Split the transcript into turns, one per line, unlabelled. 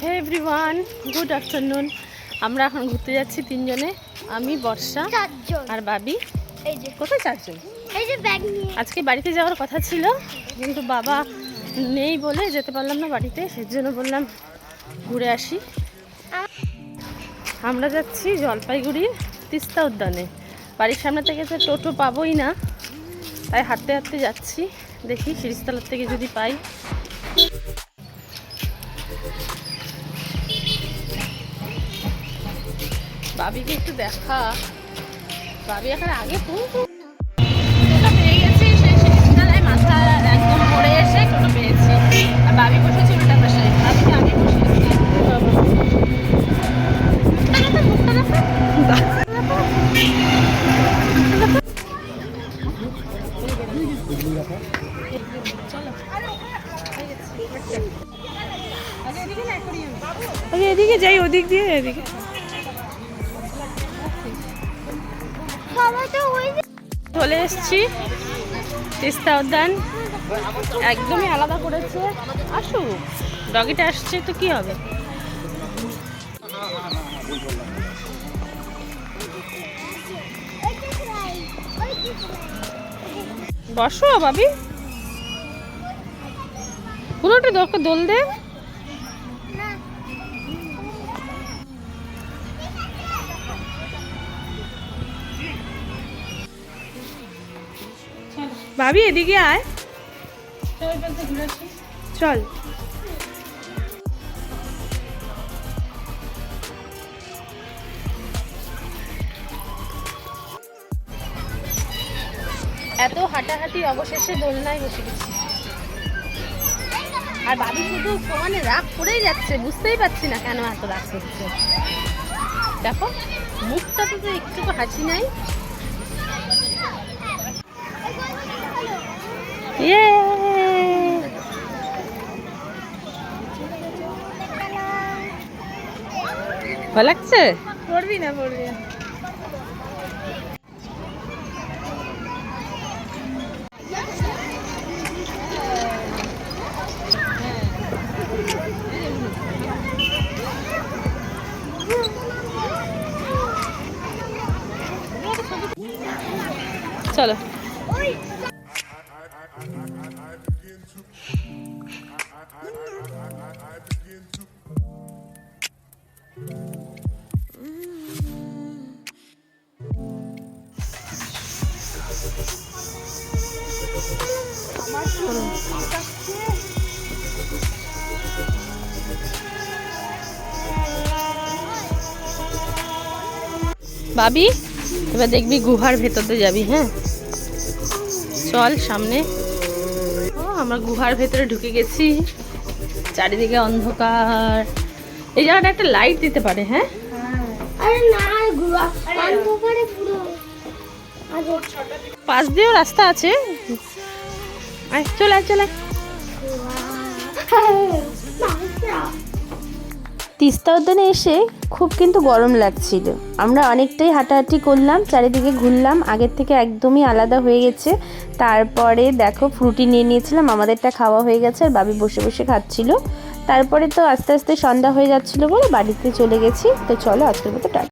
হে everyone good afternoon আমরা এখন ঘুরতে যাচ্ছি তিনজনে আমি বর্ষা আর বাবি।
এই যে।
কোথায় চারজন?
এই যে ব্যাগ নিয়ে।
আজকে বাড়িতে যাওয়ার কথা ছিল কিন্তু বাবা নেই বলে যেতে পারলাম না বাড়িতে সেই জন্য বললাম ঘুরে আসি। আমরা যাচ্ছি জলপাইগুড়ির তিস্তা উদ্যানে। বাড়ির সামনে থেকে তো টোটো পাবোই না তাই হাঁটতে হাঁটতে যাচ্ছি। দেখি শিরিষতলার থেকে যদি পাই। বাবিকে একটু দেখা। বাবি এখন আগে পৌঁছে পেয়ে গেছি মাথা একদম পড়ে এসে টোটো পেয়েছি। আর বাবি বসেছে উল্টা পাশে। বাবিকে আমি এদিকে যাই ওদিক দিয়ে এদিকে। চলে এসেছি। তিস্তা উদ্যান। একদমই আলাদা করেছে। আসুক ডগিটা আসছে তো কি হবে? বসো বাবি পুরোটা দোল দে। ভাবি, এদিকে আয়। চল। এত হাঁটাহাঁটি অবশেষে দোলনায় বসে গেছি। আর বাবি শুধু সমানে রাগ করেই যাচ্ছে, বুঝতেই পারছি না কেন এত রাগ করছে। দেখো মুখটাতে তো একটু হাসি নাই ইয়ে ভালো লাগছে পড়বি না পড়বি না চলো বাবি এবার দেখবি গুহার ভেতরতে যাবি হ্যাঁ? চল সামনে। আমরা গুহার ভেতরে ঢুকে গেছি। চারিদিকে অন্ধকার। এই জায়গাটা একটা লাইট দিতে পারে হ্যাঁ?
আরে না গুয়া অন্ধকারে পুরো।
পাশ দিয়েও রাস্তা আছে। চলে চলে।
তিস্তা উদ্যানে এসে খুব কিন্তু গরম লাগছিল। আমরা অনেকটাই হাঁটাহাঁটি করলাম, চারিদিকে ঘুরলাম, আগের থেকে একদমই আলাদা হয়ে গেছে। তারপরে দেখো ফ্রুটি নিয়ে নিয়েছিলাম, আমাদেরটা খাওয়া হয়ে গেছে আর বাবি বসে বসে খাচ্ছিল। তারপরে তো আস্তে আস্তে সন্ধ্যা হয়ে যাচ্ছিল বলে বাড়িতে চলে গেছি। তো চলো আজকের মতো টাটা